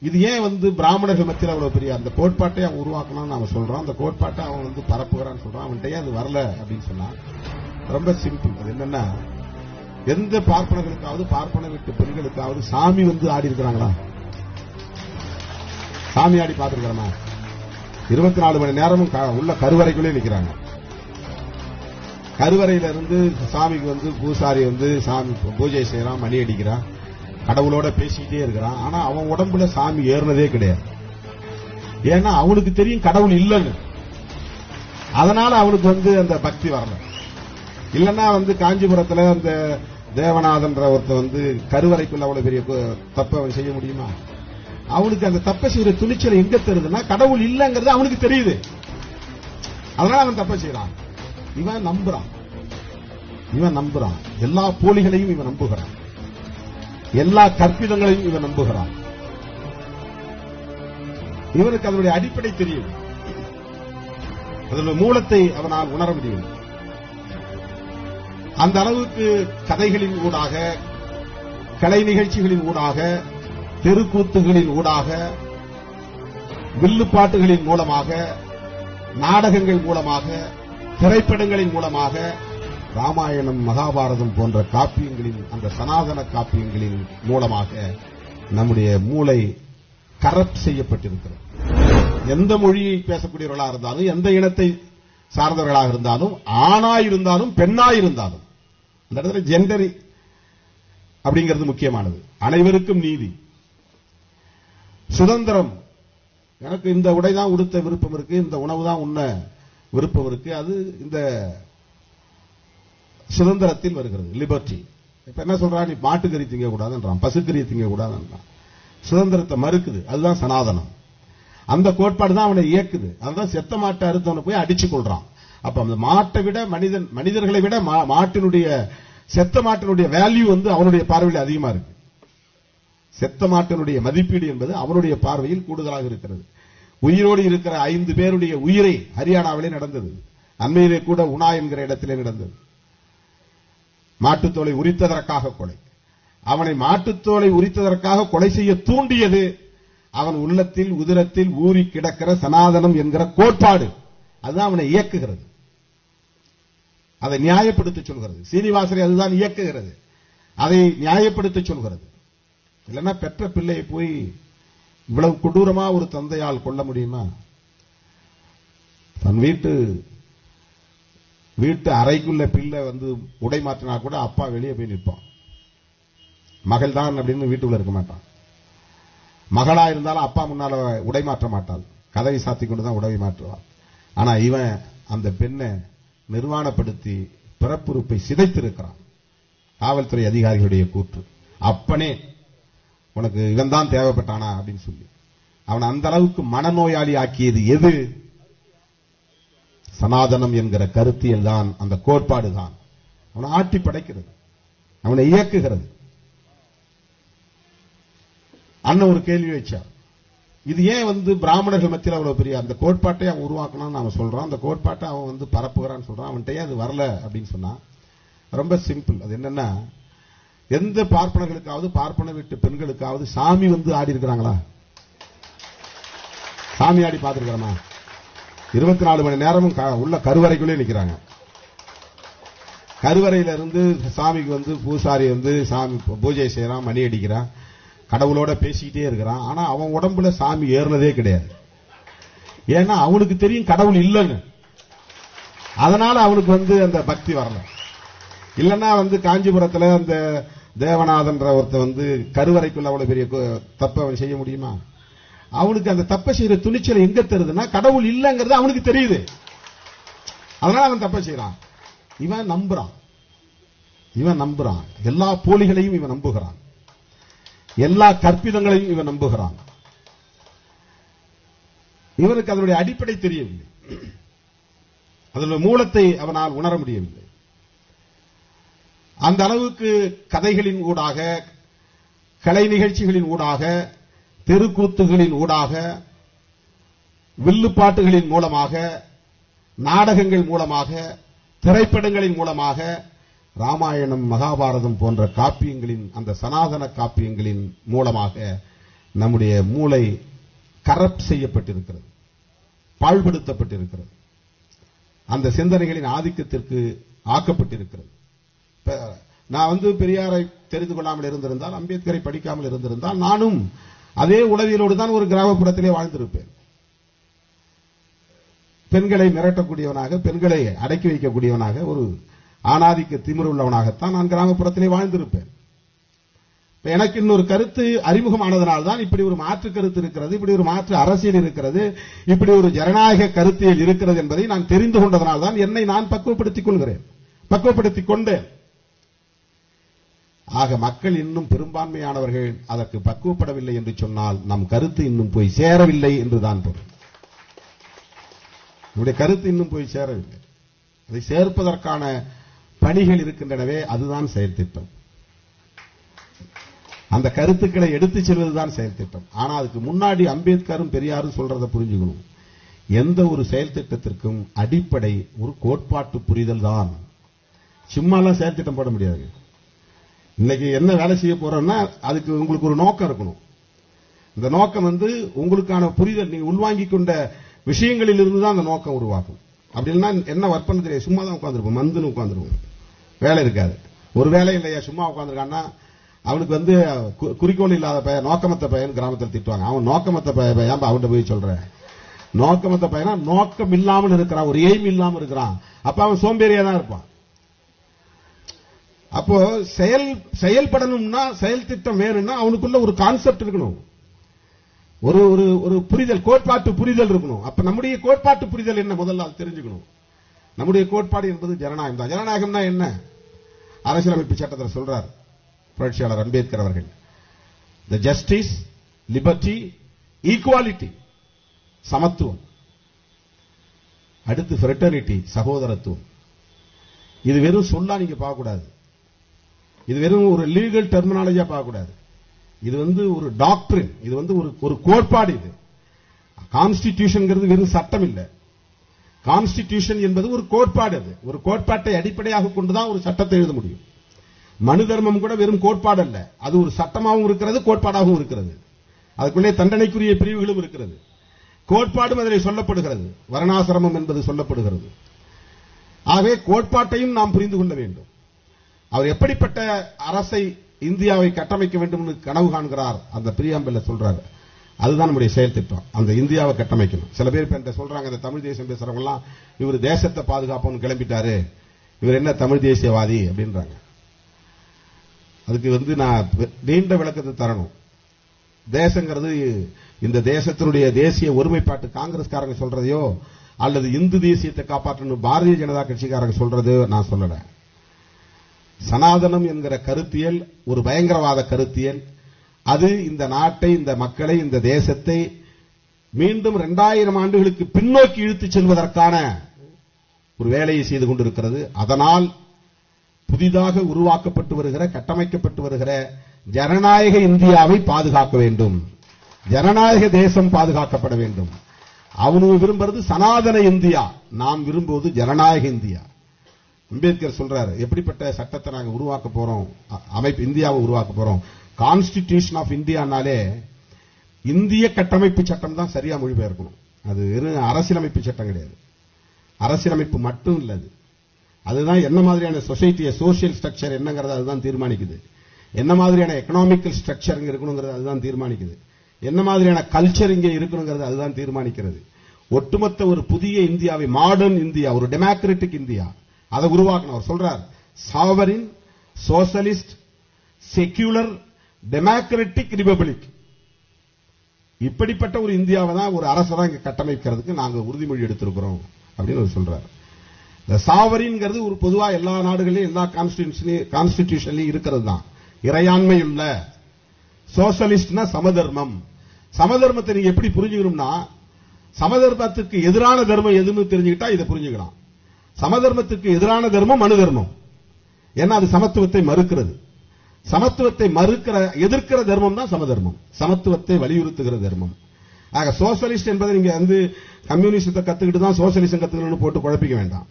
இது ஏன் வந்து பிராமணர்கள் மத்தியில் அவ்வளவு பெரிய அந்த கோட்பாட்டை அவன் உருவாக்கணும்னு அவன் சொல்றோம். அந்த கோட்பாட்டை அவன் வந்து பரப்புகிறான்னு சொல்றான். அவன்கிட்ட ஏன் அது வரல அப்படின்னு சொன்னான் ரொம்ப சிம்பிள் அது என்னன்னா எந்த பார்ப்பனர்களுக்காவது பார்ப்பன வீட்டு பெண்களுக்காவது சாமி வந்து ஆடி இருக்கிறாங்களா? சாமி ஆடி பார்த்திருக்கிறோமா? இருபத்தி நாலு மணி நேரமும் க- உள்ள கருவறைக்குள்ளே நிற்கிறாங்க கருவறையில இருந்து சாமிக்கு வந்து பூசாரி வந்து சாமி பூஜை செய்யறான் மணி அடிக்கிறான். கடவுளோட பேசிக்கிட்டே இருக்கிறான். ஆனா அவன் உடம்புல சாமி ஏறினதே கிடையாது. ஏன்னா அவனுக்கு தெரியும் கடவுள் இல்லைன்னு. அதனால அவனுக்கு வந்து அந்த பக்தி வரல. இல்லைன்னா வந்து காஞ்சிபுரத்துல அந்த தேவநாதன்ற ஒருத்தன் வந்து கருவறைக்குள்ள அவ்வளவு பெரிய தப்பை அவன் செய்ய முடியுமா? அவனுக்கு அந்த தப்பை செய்யற துணிச்சல் எங்க தெரியுதுன்னா கடவுள் இல்லைங்கிறது அவனுக்கு தெரியுது. அதனால அவன் தப்பை செய்யறான் இவன் நம்புறான். இவன் நம்புறான். எல்லா போலிகளையும் இவன் நம்புகிறான். எல்லா கற்பிதங்களையும் இவன் நம்புகிறான். இவனுக்கு அதனுடைய அடிப்படை தெரியும். அதனுடைய மூலத்தை அவனால் உணர முடியும். அந்த அளவுக்கு கதைகளின் ஊடாக கலை நிகழ்ச்சிகளின் ஊடாக தெருக்கூத்துகளின் ஊடாக வில்லுப்பாட்டுகளின் மூலமாக நாடகங்கள் மூலமாக திரைப்படங்களின் மூலமாக ராமாயணம் மகாபாரதம் போன்ற காப்பியங்களின் அந்த சனாதன காப்பியங்களின் மூலமாக நம்முடைய மூளை கரப்ட் செய்யப்பட்டிருக்கிறது. எந்த மொழியை பேசக்கூடியவர்களாக இருந்தாலும் எந்த இனத்தை சார்ந்தவர்களாக இருந்தாலும் ஆணா இருந்தாலும் பெண்ணா இருந்தாலும் அந்த இடத்துல ஜெண்டர் அப்படிங்கிறது முக்கியமானது. அனைவருக்கும் நீதி. சுதந்திரம். எனக்கு இந்த உடை தான் உடுத்த விருப்பம் இருக்கு இந்த உணவு தான் உண்ண விருப்பம் இருக்கு அது இந்த சுதந்திரத்தில் வருகிறது. லிபர்ட்டி இப்ப என்ன சொல்றான்? நீ மாட்டுக்கறி திங்க கூடாதுன்றான் பசுக்கறி திங்க கூடாதுன்றான் சுதந்திரத்தை மறுக்குது. அதுதான் சனாதனம். அந்த கோட்பாடு தான் அவனை இயக்குது. அதுதான் செத்த மாட்டை அறுத்தவனை போய் அடிச்சு கொள்றான் அப்ப அந்த மாட்டை விட மனிதன் மனிதர்களை விட மா- மாட்டினுடைய செத்த மாட்டினுடைய வேல்யூ வந்து அவனுடைய பார்வையில் அதிகமா இருக்கு. செத்த மாட்டினுடைய மதிப்பீடு என்பது அவனுடைய பார்வையில் கூடுதலாக இருக்கிறது. உயிரோடு இருக்கிற ஐந்து பேருடைய உயிரை ஹரியானாவிலே நடந்தது. அண்மையிலே கூட உனா என்கிற இடத்திலே நடந்தது. மாட்டுத்தோலை உரித்ததற்காக கொலை. அவனை மாட்டுத்தோலை உரித்ததற்காக கொலை செய்ய தூண்டியது அவன் உள்ளத்தில் உதிரத்தில் ஊறி கிடக்கிற சனாதனம் என்கிற கோட்பாடு. அதுதான் அவனை இயக்குகிறது. அதை நியாயப்படுத்த சொல்கிறது. சீனிவாசரை அதுதான் இயக்குகிறது. அதை நியாயப்படுத்த சொல்கிறது. இல்லைன்னா பெற்ற பிள்ளையை போய் இவ்வளவு கொடூரமா ஒரு தந்தையால் கொள்ள முடியுமா? தன் வீட்டு வீட்டு அறைக்குள்ள பிள்ளை வந்து உடை மாற்றினா கூட அப்பா வெளியே போய் நிற்பான். மகள் தான் அப்படின்னு வீட்டுக்குள்ள இருக்க மாட்டான். மகளா இருந்தாலும் அப்பா முன்னால உடை மாற்ற மாட்டாள். கதவை சாத்தி கொண்டு தான் உடவை மாற்றுவாள். ஆனா இவன் அந்த பெண்ணை நிர்வாணப்படுத்தி பிறப்புறுப்பை சிதைத்திருக்கிறான். காவல்துறை அதிகாரிகளுடைய கூற்று. அப்பனே உனக்கு இவன் தான் தேவைப்பட்டானா அப்படின்னு சொல்லி. அவன் அந்த அளவுக்கு மனநோயாளி ஆக்கியது எது? சனாதனம் என்கிற கருத்தியல் தான் அந்த கோட்பாடு தான் அவனை ஆட்டி படைக்கிறது. அவனை இயக்குகிறது. அண்ணன் ஒரு கேள்வி வச்சார். இது ஏன் வந்து பிராமணர்கள் மத்தியில் அவ்வளவு பெரிய அந்த கோட்பாட்டை அவன் உருவாக்கணும்னு அவன் சொல்றான். அந்த கோட்பாட்டை அவன் வந்து பரப்புகிறான்னு சொல்றான். அவன்கிட்ட அது வரல அப்படின்னு சொன்னா ரொம்ப சிம்பிள். அது என்னன்னா எந்த பார்ப்பனர்களுக்காவது பார்ப்பன வீட்டு பெண்களுக்காவது சாமி வந்து ஆடி இருக்கிறாங்களா? சாமி ஆடி பார்த்துருக்கிறோமா? இருபத்தி நாலு மணி நேரமும் க- உள்ள கருவறைக்குள்ளே நிக்கிறாங்க. கருவறையில இருந்து சாமிக்கு வந்து பூசாரி வந்து சாமி பூஜை செய்யறான் மணி அடிக்கிறான். கடவுளோட பேசிக்கிட்டே இருக்கிறான். ஆனா அவன் உடம்புல சாமி ஏறினதே கிடையாது. ஏன்னா அவனுக்கு தெரியும் கடவுள் இல்லைன்னு. அதனால அவனுக்கு வந்து அந்த பக்தி வரல. இல்லைன்னா வந்து காஞ்சிபுரத்துல அந்த தேவநாதன்ற ஒருத்தன் வந்து கருவறைக்குள்ள அவ்வளவு பெரிய கு- தப்பை அவன் செய்ய முடியுமா? அவனுக்கு அந்த தப்பை செய்யற துணிச்சல் எங்க தருதுன்னா கடவுள் இல்லைங்கிறது அவனுக்கு தெரியுது. அதனால அவன் தப்பை செய்யறான் இவன் நம்புறான். இவன் நம்புறான். எல்லா போலிகளையும் இவன் நம்புகிறான். எல்லா கற்பிதங்களையும் இவன் நம்புகிறான். இவனுக்கு அதனுடைய அடிப்படை தெரியவில்லை. அதனுடைய மூலத்தை அவனால் உணர முடியவில்லை. அந்த அளவுக்கு கதைகளின் ஊடாக கலை நிகழ்ச்சிகளின் ஊடாக தெருக்கூத்துகளின் ஊடாக வில்லுப்பாட்டுகளின் மூலமாக நாடகங்கள் மூலமாக திரைப்படங்களின் மூலமாக ராமாயணம் மகாபாரதம் போன்ற காப்பியங்களின் அந்த சனாதன காப்பியங்களின் மூலமாக நம்முடைய மூளை கரப்ட் செய்யப்பட்டிருக்கிறது பாழ்படுத்தப்பட்டிருக்கிறது. அந்த சிந்தனைகளின் ஆதிக்கத்திற்கு ஆக்கப்பட்டிருக்கிறது. நான் வந்து பெரியாரை தெரிந்து கொள்ளாமல் இருந்திருந்தால் அம்பேத்கரை படிக்காமல் இருந்திருந்தால் நானும் அதே உளவியலோடு தான் ஒரு கிராமப்புறத்திலே வாழ்ந்திருப்பேன். பெண்களை மிரட்டக்கூடியவனாக பெண்களை அடக்கி வைக்கக்கூடியவனாக ஒரு ஆணாதிக்க திமிரு உள்ளவனாகத்தான் நான் கிராமப்புறத்திலே வாழ்ந்திருப்பேன். எனக்கு இன்னொரு கருத்து அறிமுகமானதனால் தான் இப்படி ஒரு மாற்று கருத்து இருக்கிறது இப்படி ஒரு மாற்று அரசியல் இருக்கிறது இப்படி ஒரு ஜனநாயக கருத்தியல் இருக்கிறது என்பதை நான் தெரிந்து கொண்டதனால் தான் என்னை நான் பக்குவப்படுத்திக் கொள்கிறேன். பக்குவப்படுத்திக் கொண்டேன். ஆக மக்கள் இன்னும் பெரும்பான்மையானவர்கள் அதற்கு பக்குவப்படவில்லை என்று சொன்னால் நம் கருத்து இன்னும் போய் சேரவில்லை என்றுதான் பொருள். நம்முடைய கருத்து இன்னும் போய் சேரவில்லை. அதை சேர்ப்பதற்கான பணிகள் இருக்கின்றனவே அதுதான் செயல்திட்டம் அந்த கருத்துக்களை எடுத்துச் செல்வதுதான் செயல்திட்டம் ஆனா அதுக்கு முன்னாடி அம்பேத்கரும் பெரியாரும் சொல்றதை புரிஞ்சுக்கணும். எந்த ஒரு செயல் திட்டத்திற்கும் அடிப்படை ஒரு கோட்பாட்டு புரிதல் தான் சும்மாலாம் செயல் திட்டம் போட முடியாது. இன்னைக்கு என்ன வேலை செய்ய போறோம்னா அதுக்கு உங்களுக்கு ஒரு நோக்கம் இருக்கணும். இந்த நோக்கம் வந்து உங்களுக்கான புரிதல் நீங்க உள்வாங்கி கொண்ட விஷயங்களில் இருந்து தான் அந்த நோக்கம் உருவாகும். அப்படின்னா என்ன ஒர்க் பண்ண தெரியாது. சும்மா தான் உட்காந்துருப்போம் மந்துன்னு உட்காந்துருவோம் வேலை இருக்காது. ஒரு வேலை இல்லையா? சும்மா உட்காந்துருக்கான்னா அவனுக்கு வந்து கு- குறிக்கோள் இல்லாத பையன் நோக்கமத்த பையன் கிராமத்தில் திட்டுவாங்க. அவன் நோக்கமத்த பையன் ஏன்பா அவன்கிட்ட போய் சொல்றேன்? நோக்கமத்த பையனா நோக்கம் இல்லாமல் இருக்கிறான். ஒரு எய்ம் இல்லாமல் இருக்கிறான். அப்ப அவன் சோம்பேறியா தான் இருப்பான். அப்போ செயல் செயல்படணும்னா செயல் திட்டம் வேணும்னா அவனுக்குள்ள ஒரு கான்செப்ட் இருக்கணும். ஒரு ஒரு ஒரு புரிதல் கோட்பாட்டு புரிதல் இருக்கணும். அப்ப நம்முடைய கோட்பாட்டு புரிதல் என்ன முதல்ல அது தெரிஞ்சுக்கணும். நம்முடைய கோட்பாடு என்பது ஜனநாயகம் தான். ஜனநாயகம்னா என்ன? அரசியலமைப்பு சட்டத்தில் சொல்றார் புரட்சியாளர் அம்பேத்கர் அவர்கள். த ஜஸ்டிஸ் லிபர்டி ஈக்குவாலிட்டி சமத்துவம். அடுத்து ஃப்ரெட்டர்னிட்டி சகோதரத்துவம். இது வெறும் சொல்லா நீங்க பார்க்கக்கூடாது. இது வெறும் ஒரு லீகல் டெர்மினாலஜியா பார்க்கக்கூடாது. இது வந்து ஒரு டாக்டரின் இது வந்து ஒரு ஒரு கோட்பாடு இது. கான்ஸ்டிடியூஷன் வெறும் சட்டம் இல்லை. கான்ஸ்டிடியூஷன் என்பது ஒரு கோட்பாடு அது. ஒரு கோட்பாட்டை அடிப்படையாக கொண்டுதான் ஒரு சட்டத்தை எழுத முடியும். மனு தர்மம் கூட வெறும் கோட்பாடு அல்ல. அது ஒரு சட்டமாகவும் இருக்கிறது கோட்பாடாகவும் இருக்கிறது. அதுக்குள்ளே தண்டனைக்குரிய பிரிவுகளும் இருக்கிறது. கோட்பாடும் அதில் சொல்லப்படுகிறது. வர்ணாசிரமம் என்பது சொல்லப்படுகிறது. ஆகவே கோட்பாட்டையும் நாம் புரிந்து கொள்ள வேண்டும். அவர் எப்படிப்பட்ட அரசை இந்தியாவை கட்டமைக்க வேண்டும் என்று கனவு காண்கிறார் அந்த பிரியாம்பில் சொல்றாரு. அதுதான் நம்முடைய செயல் திட்டம். அந்த இந்தியாவை கட்டமைக்கணும். சில பேர் இப்ப சொல்றாங்க இந்த தமிழ் தேசம் பேசுறவங்கலாம் இவர் தேசத்தை பாதுகாப்போம்னு கிளம்பிட்டாரு. இவர் என்ன தமிழ் தேசியவாதி அப்படின்றாங்க. அதுக்கு வந்து நான் நீண்ட விளக்கத்தை தரணும். தேசங்கிறது இந்த தேசத்தினுடைய தேசிய ஒருமைப்பாட்டு காங்கிரஸ்காரங்க சொல்றதையோ அல்லது இந்து தேசியத்தை காப்பாற்றணும் பாரதிய ஜனதா கட்சிக்காரங்க சொல்றதோ நான் சொல்லலை. சனாதனம் என்கிற கருத்தியல் ஒரு பயங்கரவாத கருத்தியல். அது இந்த நாட்டை இந்த மக்களை இந்த தேசத்தை மீண்டும் இரண்டாயிரம் ஆண்டுகளுக்கு பின்னோக்கி இழுத்துச் செல்வதற்கான ஒரு வேலையை செய்து கொண்டிருக்கிறது. அதனால் புதிதாக உருவாக்கப்பட்டு வருகிற கட்டமைக்கப்பட்டு வருகிற ஜனநாயக இந்தியாவை பாதுகாக்க வேண்டும். ஜனநாயக தேசம் பாதுகாக்கப்பட வேண்டும். அவனு விரும்புறது சனாதன இந்தியா. நாம் விரும்புவது ஜனநாயக இந்தியா. அம்பேத்கர் சொல்றாரு எப்படிப்பட்ட சட்டத்தை நாங்க உருவாக்க போறோம் அமைப்பு இந்தியாவை உருவாக்க போறோம். கான்ஸ்டிடியூஷன் ஆஃப் இந்தியானாலே இந்திய கட்டமைப்பு சட்டம் தான் சரியா மொழிபெயர்க்கணும். அது வெறும் அரசியலமைப்பு சட்டம் கிடையாது. அரசியலமைப்பு மட்டும் இல்லை அது. அதுதான் என்ன மாதிரியான சொசைட்டியை சோசியல் ஸ்ட்ரக்சர் என்னங்கிறது அதுதான் தீர்மானிக்குது. என்ன மாதிரியான எக்கனாமிக்கல் ஸ்ட்ரக்சர் இங்க இருக்கணுங்கிறது அதுதான் தீர்மானிக்குது. என்ன மாதிரியான கல்ச்சர் இங்கே இருக்கணுங்கிறது அதுதான் தீர்மானிக்கிறது. ஒட்டுமொத்த ஒரு புதிய இந்தியாவை மாடர்ன் இந்தியா ஒரு டெமோக்ராட்டிக் இந்தியா அதை உருவாக்கணும் அவர் சொல்றார் sovereign socialist secular democratic republic. இப்படிப்பட்ட ஒரு இந்தியாவை தான் ஒரு அரசை தான் இங்க கட்டமைக்கிறதுக்கு நாங்கள் உறுதிமொழி எடுத்திருக்கிறோம் அப்படின்னு அவர் சொல்றாரு. இந்த சாவரின்ங்கிறது ஒரு பொதுவா எல்லா நாடுகளிலும் எல்லா கான்ஸ்டிடியூஷன்லயும் இருக்கிறது தான். இறையாண்மை உள்ள சோசலிஸ்ட்னா சமதர்மம். சமதர்மத்தை நீங்க எப்படி புரிஞ்சுக்கணும்னா சமதர்மத்துக்கு எதிரான தர்மம் எதுன்னு தெரிஞ்சுக்கிட்டா இதை புரிஞ்சுக்கலாம். சமதர்மத்துக்கு எதிரான தர்மம் மனு தர்மம் ஏன்னா அது சமத்துவத்தை மறுக்கிறது. சமத்துவத்தை மறுக்கிற எதிர்க்கிற தர்மம் தான் சமதர்மம். சமத்துவத்தை வலியுறுத்துகிற தர்மம். ஆக சோசியலிஸ்ட் என்பதை நீங்க வந்து கம்யூனிஸ்டத்தை கத்துக்கிட்டு தான் சோசலிசம் கத்துக்கணும்னு போட்டு குழப்பிக்க வேண்டாம்.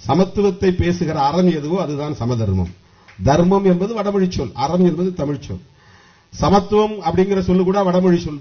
சமத்துவத்தை பேசுகிற அறம் எதுவோ அதுதான் சமதர்மம். தர்மம் என்பது வடமொழி சொல். அறம் என்பது தமிழ் சொல். சமத்துவம் அப்படிங்கிற சொல்லு கூட வடமொழி சொல்